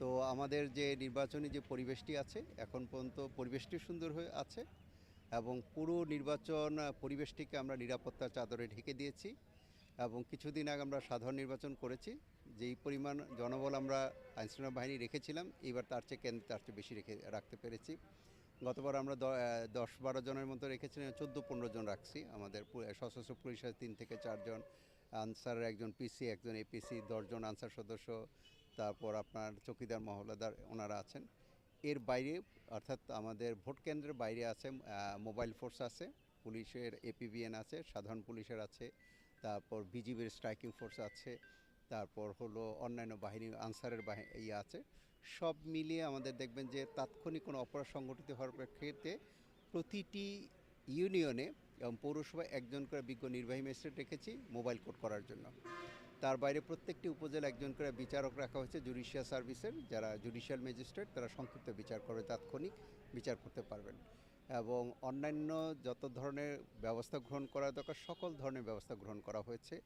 তো আমাদের যে নির্বাচনী যে পরিবেশটি আছে, এখন পর্যন্ত পরিবেশটি সুন্দর হয়ে আছে এবং পুরো নির্বাচন পরিবেশটিকে আমরা নিরাপত্তার চাদরে ঢেকে দিয়েছি এবং কিছুদিন আগে আমরা সাধারণ নির্বাচন করেছি। যেই পরিমাণ জনবল আমরা আইনশৃঙ্খলা বাহিনী রেখেছিলাম, এবার তার চেয়ে কেন্দ্র, তার চেয়ে বেশি রেখে, রাখতে পেরেছি। গতবার আমরা দশ বারো জনের মতো রেখেছিলাম চোদ্দ পনেরো জন রাখছি। আমাদের সশস্ত্র পুলিশের তিন থেকে চারজন আনসার একজন পিসি, একজন এপিসি, দশজন আনসার সদস্য তারপর আপনার চকিদার মহলাদার ওনারা আছেন। এর বাইরে, অর্থাৎ আমাদের ভোট কেন্দ্রের বাইরে আছে মোবাইল ফোর্স আছে, পুলিশের এপিবিএন আছে, সাধারণ পুলিশের আছে, তারপর বিজিবির স্ট্রাইকিং ফোর্স আছে, তারপর হলো অন্যান্য বাহিনী, আনসারের বাহিনী ইয়ে আছে। সব মিলিয়ে আমাদের দেখবেন যে তাৎক্ষণিক কোনো অপরাধ সংগঠিত হওয়ার প্রেক্ষিতে প্রতিটি ইউনিয়নে এবং পৌরসভায় একজন করে বিজ্ঞ নির্বাহী ম্যাজিস্ট্রেট রেখেছি মোবাইল কোড করার জন্য। তার বাইরে প্রত্যেকটি উপজেলা একজন করে বিচারক রাখা হয়েছে জুডিশিয়াল সার্ভিসের। যারা জুডিশিয়াল ম্যাজিস্ট্রেট, তারা সংক্ষিপ্ত বিচার করে তাৎক্ষণিক বিচার করতে পারবেন। এবং অন্যান্য যত ধরনের ব্যবস্থা গ্রহণ করা দরকার, সকল ধরনের ব্যবস্থা গ্রহণ করা হয়েছে।